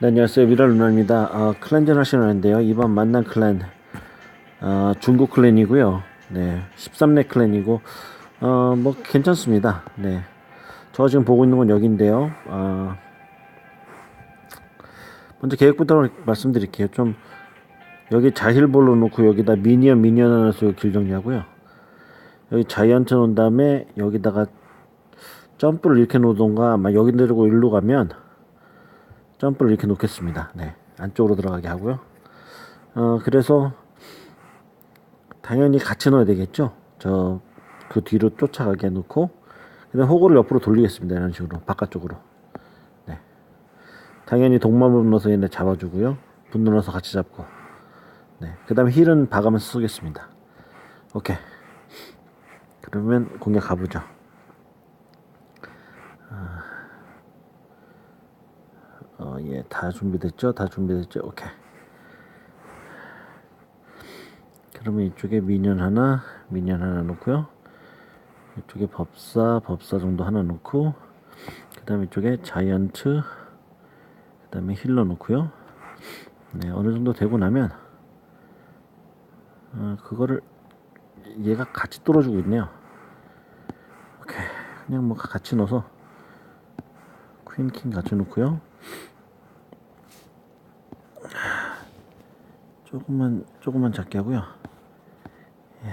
네, 안녕하세요. 미랄 루나입니다. 어, 클랜 전 하시는데요. 이번 만난 클랜, 어, 중국 클랜이고요. 네, 13렙 클랜이고, 어, 뭐, 괜찮습니다. 네. 제가 지금 보고 있는 건 여기인데요. 어, 먼저 계획부터 말씀드릴게요. 좀, 여기 자힐볼로 놓고 여기다 미니언, 미니언 하나 쏘고 길 정리하고요. 여기 자이언트 놓은 다음에 여기다가 점프를 이렇게 놓던가, 아마 여기 내리고 일로 가면, 점프를 이렇게 놓겠습니다. 네. 안쪽으로 들어가게 하고요. 어, 그래서 당연히 같이 넣어야 되겠죠. 저 그 뒤로 쫓아가게 놓고 그다음 호구를 옆으로 돌리겠습니다. 이런 식으로 바깥쪽으로. 네. 당연히 동마물 넣어서 얘네 잡아주고요. 분노 넣어서 같이 잡고. 네. 그다음에 힐은 봐가면서 쏘겠습니다. 오케이. 그러면 공략 가보죠. 어, 예, 다 준비됐죠? 다 준비됐죠? 오케이. 그러면 이쪽에 미니언 하나, 미니언 하나 놓고요. 이쪽에 법사, 법사 정도 하나 놓고, 그 다음에 이쪽에 자이언트, 그 다음에 힐러 놓고요. 네, 어느 정도 되고 나면, 어, 그거를 얘가 같이 뚫어주고 있네요. 오케이. 그냥 뭐 같이 넣어서, 퀸, 킹 같이 놓고요. 조금만 조금만 작게 하고요. 예.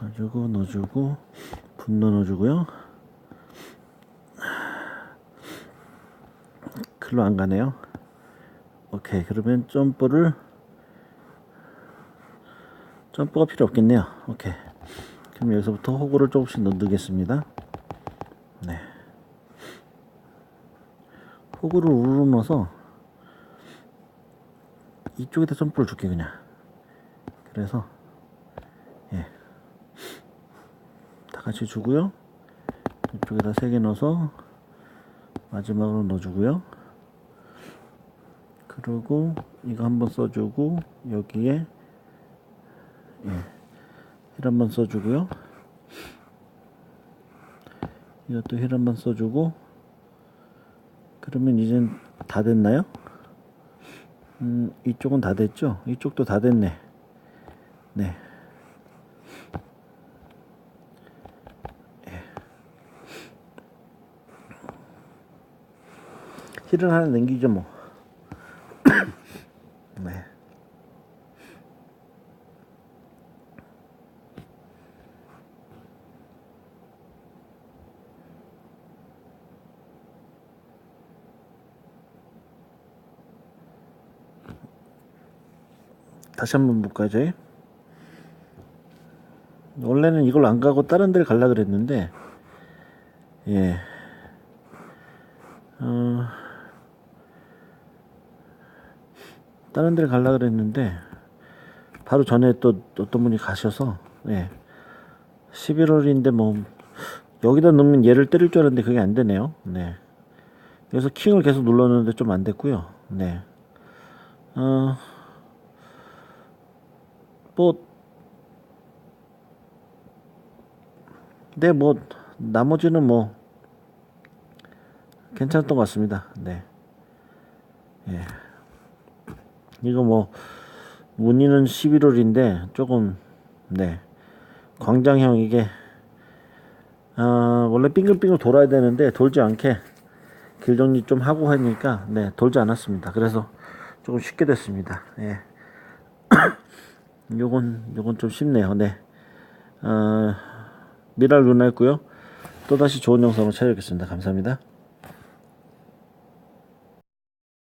넣어주고 넣어주고 분노 넣어주고요. 글로 안 가네요. 오케이 그러면 점프를 점프가 필요 없겠네요. 오케이 그럼 여기서부터 호구를 조금씩 넣겠습니다. 네. 호구를 우르르 넣어서 이쪽에다 점프를 줄게 그냥 그래서 예. 다 같이 주고요 이쪽에다 세개 넣어서 마지막으로 넣어주고요 그리고 이거 한번 써주고 여기에 예. 힐 한번 써주고요 이것도 힐 한번 써주고 그러면 이젠 다 됐나요? 음, 이쪽은 다 됐죠? 이쪽도 다 됐네. 네. 예. 힐은 하나 남기죠, 뭐. 네. 다시 한번 볼까요? 원래는 이걸 안 가고 다른 데를 갈라 그랬는데, 예. 어, 다른 데를 갈라 그랬는데, 바로 전에 또 어떤 분이 가셔서, 예. 11월인데 뭐, 여기다 넣으면 얘를 때릴 줄 알았는데 그게 안 되네요. 네. 그래서 킹을 계속 눌렀는데 좀 안 됐고요. 네. 어, 뭐, 네, 뭐, 나머지는 뭐, 괜찮았던 것 같습니다. 네. 예. 이거 뭐, 문의는 11월인데, 조금, 네. 광장형 이게, 어, 원래 빙글빙글 돌아야 되는데, 돌지 않게 길 정리 좀 하고 하니까, 네, 돌지 않았습니다. 그래서 조금 쉽게 됐습니다. 예. 요건 요건 좀 쉽네요. 네. 어, 미랄 루나였고요. 또 다시 좋은 영상으로 찾아뵙겠습니다. 감사합니다.